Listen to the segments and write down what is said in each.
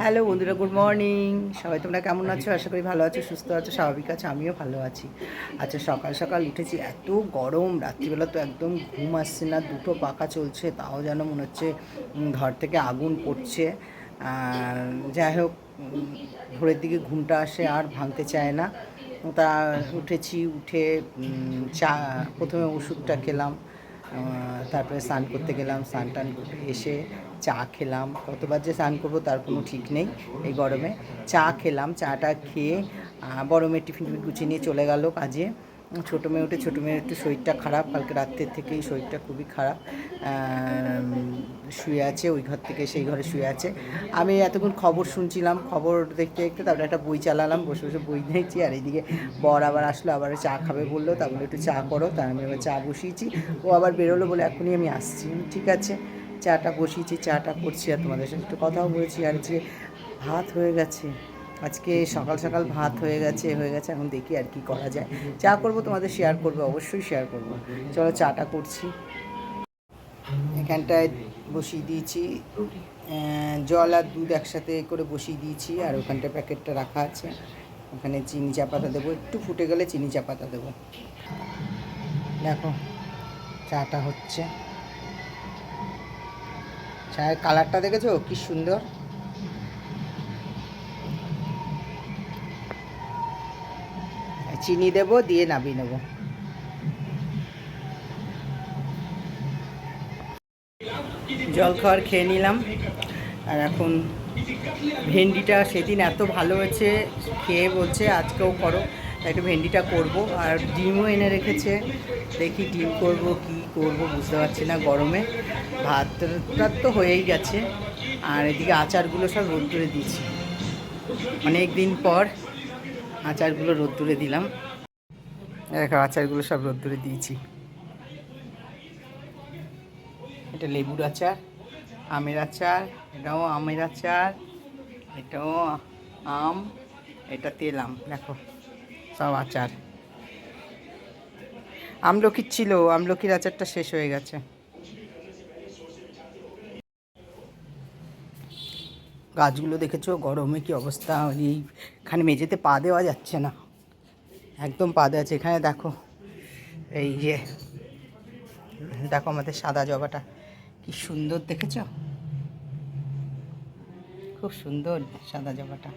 Hello বন্ধুরা good morning সবাই তোমরা কেমন আছো? আশা করি ভালো আছো, সুস্থ আছো, স্বাভাবিক আছো, আমিও ভালো আছি। আচ্ছা সকাল সকাল উঠেছি, এত গরম, রাত্রিবেলা তো একদম ঘুম আসছে না, দুটো পাকা চলছে, তাও যেন মনে হচ্ছে ঘর থেকে আগুন পড়ছে। যাই হোক ভোরের দিকে ঘুমটা আসে, আর ভাঙতে চায় না। তা উঠেছি, উঠে চা, প্রথমে ওষুধটা খেলাম তারপরে স্নান করতে গেলাম, স্নান টান এসে চা খেলাম। কতবার যে স্নান করব তার কোনো ঠিক নেই এই গরমে। চা খেলাম, চাটা খেয়ে বড় মেয়ে টিফিন টিফিন গুছিয়ে নিয়ে চলে গেল কাজে। ছোটো মেয়ে উঠে, ছোটো মেয়ের একটু শরীরটা খারাপ। কালকে রাত্রের থেকেই শরীরটা খুবই খারাপ। শুয়ে আছে, ওই ঘর থেকে সেই ঘরে শুয়ে আছে। আমি এতক্ষণ খবর শুনছিলাম। খবর দেখতে দেখতে তারপরে একটা বই চালালাম। বসে বসে বই দেখছি আর এইদিকে বর আবার আসলো, আবার চা খাবে বলল। তারপরে একটু চা করো। তাই আমি আবার চা বসিয়েছি। ও আবার বেরোলো বলে এখনই আমি আসছি। ঠিক আছে। চাটা বসিয়েছি, চাটা করছি আর তোমাদের সাথে একটু কথাও বলছি আর যে ভাত হয়ে গেছে। আজকে সকাল সকাল ভাত হয়ে গেছে হয়ে গেছে, এখন দেখি আর কি করা যায়। চা করব তোমাদের শেয়ার করব, অবশ্যই শেয়ার করব। চলো চাটা করছি। এখানটায় বসিয়ে দিয়েছি। জল আর দুধ একসাথে করে বসিয়ে দিয়েছি আর ওখানটায় প্যাকেটটা রাখা আছে। ওখানে চিনি চা পাতা দেবো। একটু ফুটে গেলে চিনি চা পাতা দেবো। দেখো, চাটা হচ্ছে। চায়ের কালারটা দেখেছ? কি সুন্দর। চিনি দেবো, দিয়ে নাবিয়ে নেব। জল খাওয়ার খেয়ে নিলাম। আর এখন ভেন্ডিটা সেদিন এত ভালো হয়েছে, খেয়ে বলছে আজকেও করো। তাই একটু ভেন্ডিটা করব। আর ডিমও এনে রেখেছে। দেখি ডিম করব, কি করব বুঝতে পারছি না গরমে। ভাতটা তো হয়েই গেছে। আর এদিকে আচারগুলো সব রোদ্দুরে দিয়েছি। অনেক দিন পর আচারগুলো রোদ্দুরে দিলাম। দেখো, আচারগুলো সব রোদ্দুরে দিয়েছি। এটা লেবুর আচার, আমের আচার, এটাও আমের আচার, এটাও আম, এটা তেল আম, দেখো। সব আচার। আমলকির ছিল, আমলকির আচারটা শেষ হয়ে গেছে। গাছগুলো দেখেছ? গরমে কি অবস্থা? এইখানে মেঝেতে পা দেওয়া যাচ্ছে না। একদম পা দেওয়া আছে এখানে দেখো, এই যে, দেখো আমাদের সাদা জবাটা। কি সুন্দর, দেখেছ? খুব সুন্দর সাদা জবাটা।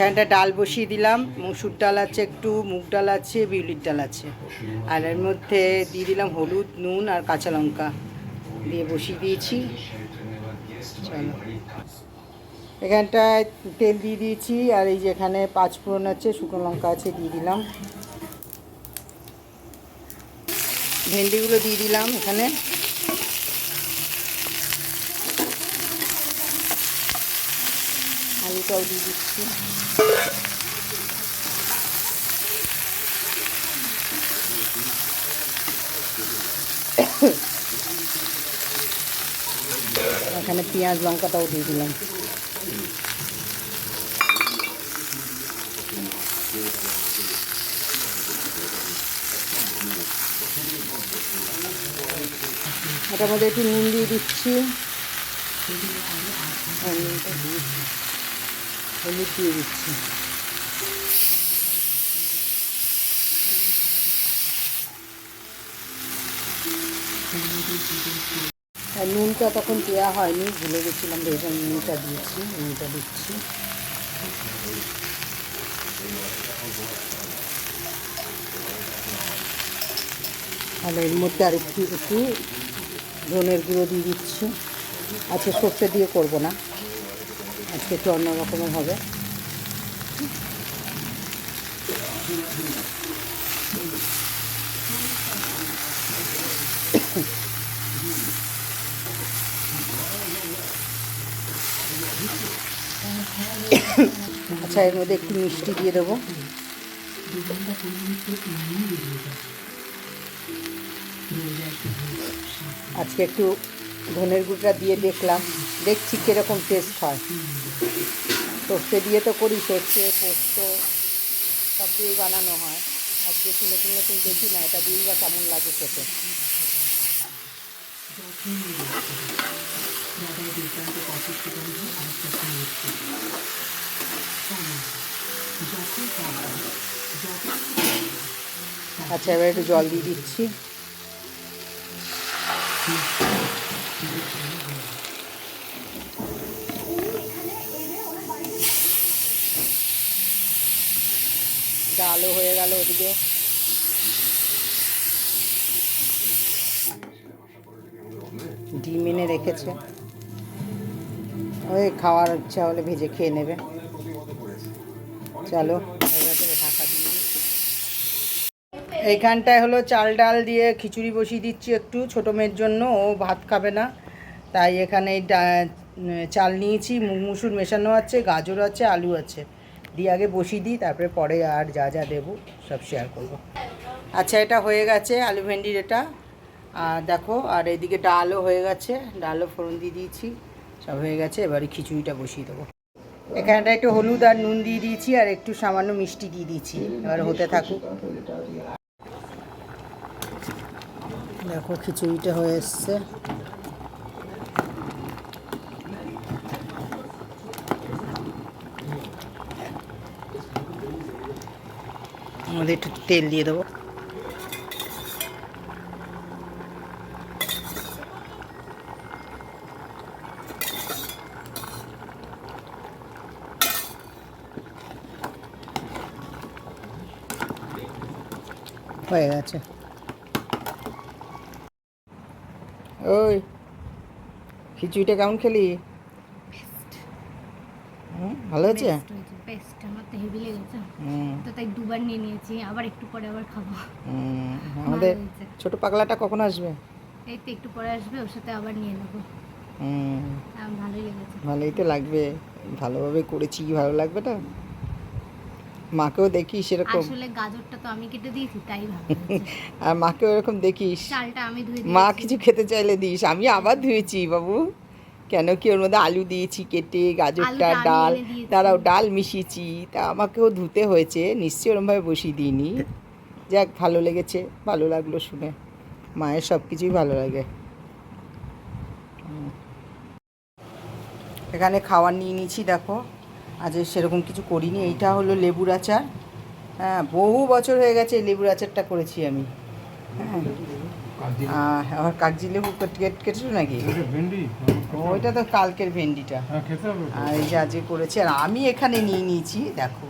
এখানটা ডাল বসিয়ে দিলাম। মুসুর ডাল আছে একটু, মুগ ডাল আছে, বিউলির ডাল আছে। আর এর মধ্যে দিয়ে দিলাম হলুদ, নুন আর কাঁচা লঙ্কা। দিয়ে বসিয়ে দিয়েছি। চলো। এখানটায় তেল দিয়ে দিয়েছি। আর এই যে এখানে পাঁচ ফোড়ন আছে, শুকনো লঙ্কা আছে, দিয়ে দিলাম। ভেন্ডিগুলো দিয়ে দিলাম এখানে। আলুটাও দিয়ে দিচ্ছি। এখানে পেঁয়াজ লঙ্কাটাও দিয়ে দিলাম। এটার মধ্যে একটু নুন দিয়ে দিচ্ছি। হলুদ দিয়ে দিচ্ছি। নুনটা তখন দেওয়া হয়নি, ভুলে গেছিলাম ভেবে নুনটা দিয়েছি, নুনটা দিচ্ছি। তাহলে এর মধ্যে আর একটু একটু ধনের গুঁড়ো দিয়ে দিচ্ছি। আচ্ছা সর্ষে দিয়ে করব না। আজকে একটু অন্য রকমের হবে। আচ্ছা এর মধ্যে একটু মিষ্টি দিয়ে দেবো। আজকে একটু ধনের গুঁড়া দিয়ে দেখলাম। দেখছি কীরকম টেস্ট হয়। সর্ষে দিয়ে তো করি সর্ষে, পোস্ত, সব দিয়েই বানানো হয়। আজকে নতুন নতুন দেখি না, এটা দিয়েই বা কেমন লাগে খেতে। আচ্ছা এবার একটু জল দিয়ে দিচ্ছি। ডালও হয়ে গেল ওদিকে। ডিম এনে রেখেছে। ওই খাওয়ার ইচ্ছা হলে ভেজে খেয়ে নেবে। চলো। ঢাকা দিয়ে এইখানটায় হলো চাল ডাল দিয়ে খিচুড়ি বসিয়ে দিচ্ছি একটু। ছোটো মেয়ের জন্য, ও ভাত খাবে না। তাই এখানে চাল নিয়েছি। মুসুর মেশানো আছে, গাজর আছে, আলু আছে। দিয়ে আগে বসিয়ে দিই, তারপরে পরে আর যা যা দেবো সব শেয়ার করব। আচ্ছা এটা হয়ে গেছে আলু ভেন্ডির এটা। আর দেখো, আর এদিকে ডালও হয়ে গেছে, ডালও ফোড়ন দিয়ে দিয়েছি, সব হয়ে গেছে। এবারে খিচুড়িটা বসিয়ে দেবো। এখানটা একটু হলুদ আর নুন দিয়ে দিয়েছি, আর একটু সামান্য মিষ্টি দিয়ে দিয়েছি। এবার হতে থাকুক। দেখো, খিচুড়িটা হয়ে এসছে। আমাদের একটু তেল দিয়ে দেবো। হয়ে গেছে। ওই খিচুড়িটা কেমন খেলি? ভালো হয়েছে? বেস্ট আমার তো হেভি লেগেছে। তো তাই দুবার নিয়ে নিয়েছি আবার একটু পরে আবার খাব। আমাদের ছোট পাগলাটা কখন আসবে? এই তো একটু পরে আসবে ওর সাথে আবার নিয়ে নেব। ভালোই লেগেছে। ভালোই তো লাগবে। ভালোভাবে করেছি কি ভালো লাগবে না মাকেও দেখিস এরকম। আসলে গাজরটা তো আমি কেটে দিয়েছি তাই ভালো আর মাকেও এরকম দেখিস। চালটা আমি ধুয়ে মা কিছু খেতে চাইলে দিস আমি আবার ধুয়েছি বাবু। কেন কি ওর মধ্যে আলু দিয়েছি কেটে গাজরটা ডাল তারাও ডাল মিশিয়েছি তা আমাকেও ধুতে হয়েছে নিশ্চয়ই ওরমভাবে বসিয়ে দিইনি। যাক ভালো লেগেছে ভালো লাগল শুনে। মায়ের সব কিছুই ভালো লাগে। এখানে খাবার নিয়ে নিয়েছি দেখো। আজ সেরকম কিছু করিনি এইটা হলো লেবুর আচার। হ্যাঁ বহু বছর হয়ে গেছে এই লেবুর আচারটা করেছি আমি। হ্যাঁ। আবার কাগজি লেবু কেট- কেট- কেটেছো নাকি? ভেন্ডি। ওইটা তো কালকের ভেন্ডিটা। হ্যাঁ। আর এই যে আজকে করেছি আর আমি এখানে নিয়ে নিয়েছি দেখো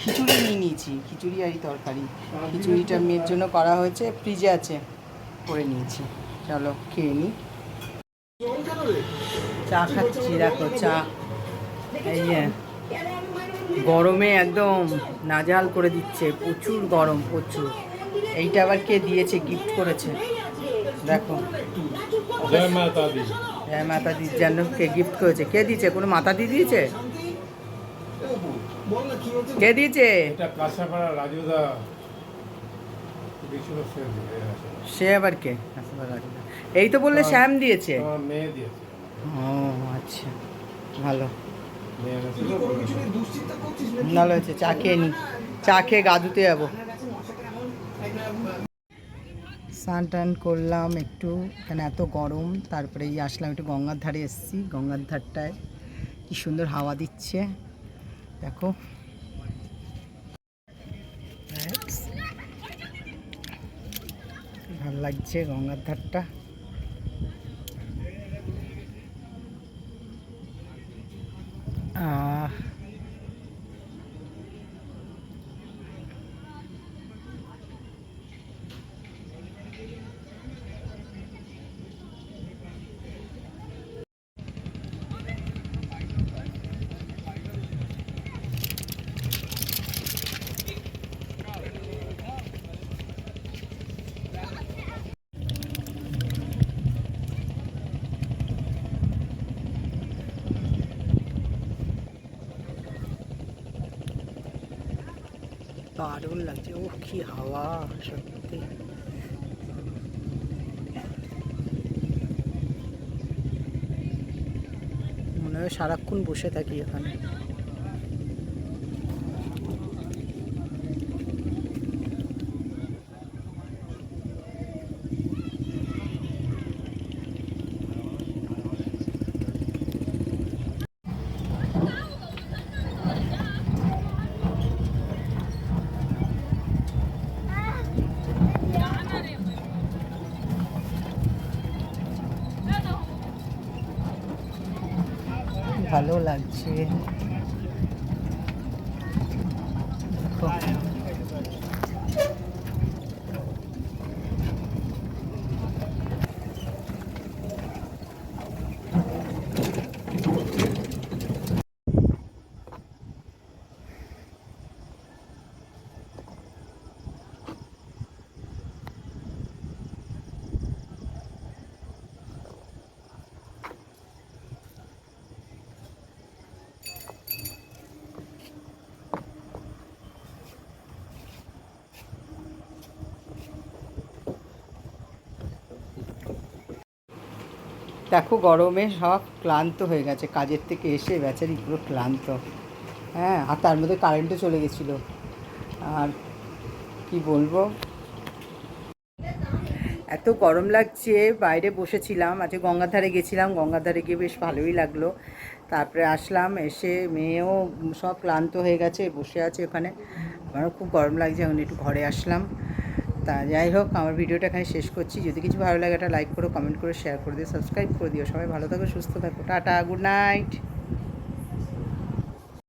খিচুড়ি নিয়ে নিয়েছি খিচুড়ি আর তরকারি। খিচুড়িটা মেয়ের জন্য করা হয়েছে ফ্রিজে আছে করে নিয়েছি। চলো খেয়ে নিই চা খাচ্ছি দেখো চা। এই যে গরমে একদম নাজাল করে দিচ্ছে প্রচুর গরম প্রচুর। এইটা আবার কে দিয়েছে গিফট করেছে? দেখো। জয় দি হ্যাঁ মাতা দির জন্য কে গিফট করেছে? কে দিয়েছে? কোনো মাতা দি দিয়েছে? কে দিয়েছে? সে আবার কে? এই তো বললে শ্যাম দিয়েছে। আমার মেয়ে দিয়েছে। ও আচ্ছা ভালো। ভালো হয়েছে চা খেয়ে নি। চা খেয়ে গা ধুতে যাব। স্নান টান করলাম একটু, এখানে এত গরম, তারপরে এই আসলাম একটু গঙ্গার ধারে এসেছি, গঙ্গার ধারটায়। কি সুন্দর হাওয়া দিচ্ছে। দেখো। ভালো লাগছে গঙ্গার ধারটা। দারুণ লাগছে। ও কি হাওয়া সত্যি। মনে হয় সারাক্ষণ বসে থাকি এখানে। ভালো লাগছে। দেখো গরমে সব ক্লান্ত হয়ে গেছে, কাজের থেকে এসে বেচারি পুরো ক্লান্ত। হ্যাঁ আর তার মধ্যে কারেন্টও চলে গেছিল। আর কি বলব? এত গরম লাগছে, বাইরে বসেছিলাম, আজকে গঙ্গার ধারে গেছিলাম গঙ্গার ধারে গিয়ে বেশ ভালোই লাগল। তারপরে আসলাম, এসে মেয়েও সব ক্লান্ত হয়ে গেছে, বসে আছে ওখানে আমারও খুব গরম লাগছে, এখন একটু ঘরে আসলাম। তা, যাই হোক, আমার ভিডিওটা এখানে শেষ করছি। যদি কিছু ভালো লাগে, একটা লাইক করো কমেন্ট করো শেয়ার করে দিও সাবস্ক্রাইব করে দিও। সবাই ভালো থাকো, সুস্থ থাকো। Tata good night